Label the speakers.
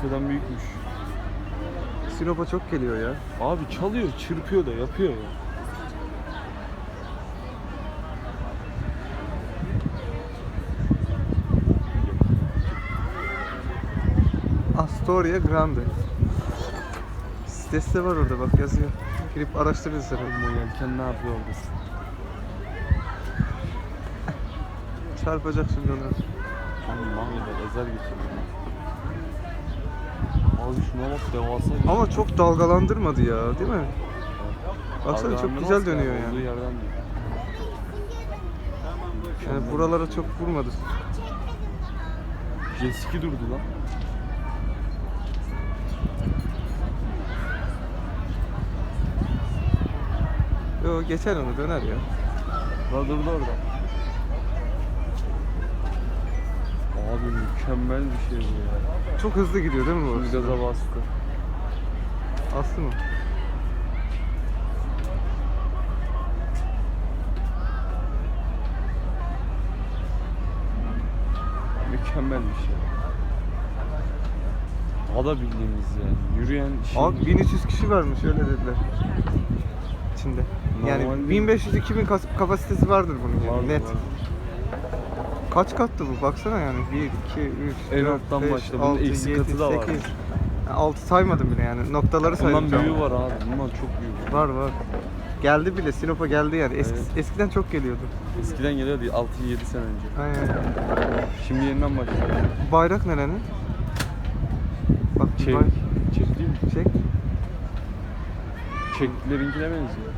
Speaker 1: Efe'den büyükmüş.
Speaker 2: Sinop'a çok geliyor ya.
Speaker 1: Abi çalıyor, çırpıyor da yapıyor ya.
Speaker 2: Astoria Grande. Sitesi de var orada bak yazıyor. Girip araştırırız sen.
Speaker 1: Ama yelken ne yapıyor orada?
Speaker 2: Çarpacak şimdi ona.
Speaker 1: Oğlum mahveder, ezer geçiyor. Abi şuna bak devasa bir
Speaker 2: Ama çok dalgalandırmadı ya değil mi? Baksana çok
Speaker 1: Dalgalanmaz
Speaker 2: güzel
Speaker 1: ki
Speaker 2: dönüyor
Speaker 1: abi, Olduğu
Speaker 2: yani.
Speaker 1: yerden.
Speaker 2: Yani buralara çok vurmadı.
Speaker 1: Jet ski durdu lan.
Speaker 2: Yo geçer onu döner ya.
Speaker 1: Daha durdu orada. Mükemmel bir şey bu ya.
Speaker 2: Çok hızlı gidiyor değil mi bu?
Speaker 1: Şimdi gaza bastı.
Speaker 2: Aslı mı?
Speaker 1: Mükemmel bir şey. Daha da bildiğimiz yani. Yürüyen şey.
Speaker 2: Abi 1300 kişi varmış öyle dediler. İçinde. Yani
Speaker 1: Normalde-
Speaker 2: 1500-2000 kas- kapasitesi vardır bunun yani
Speaker 1: Vardır,
Speaker 2: net.
Speaker 1: vardır.
Speaker 2: Kaç kattı bu? Baksana yani. 1, 2, 3,
Speaker 1: En
Speaker 2: 4,
Speaker 1: alttan
Speaker 2: 5,
Speaker 1: başla. Bunun
Speaker 2: 6,
Speaker 1: eksi
Speaker 2: 7,
Speaker 1: katı da var.
Speaker 2: 8. 6 saymadım bile yani. Noktaları saydım.
Speaker 1: büyüğü var abi. Bundan çok büyük.
Speaker 2: Var var. Geldi bile. Sinop'a geldi yani. Eski,
Speaker 1: Evet.
Speaker 2: Eskiden çok geliyordu.
Speaker 1: Eskiden geliyordu 6-7 sene önce.
Speaker 2: Aynen.
Speaker 1: Şimdi yeniden başlıyor.
Speaker 2: Bayrak nerenin? Bak bir
Speaker 1: Çek.
Speaker 2: bay-
Speaker 1: Çek değil mi?
Speaker 2: Çek.
Speaker 1: Çeklerinkine benziyor.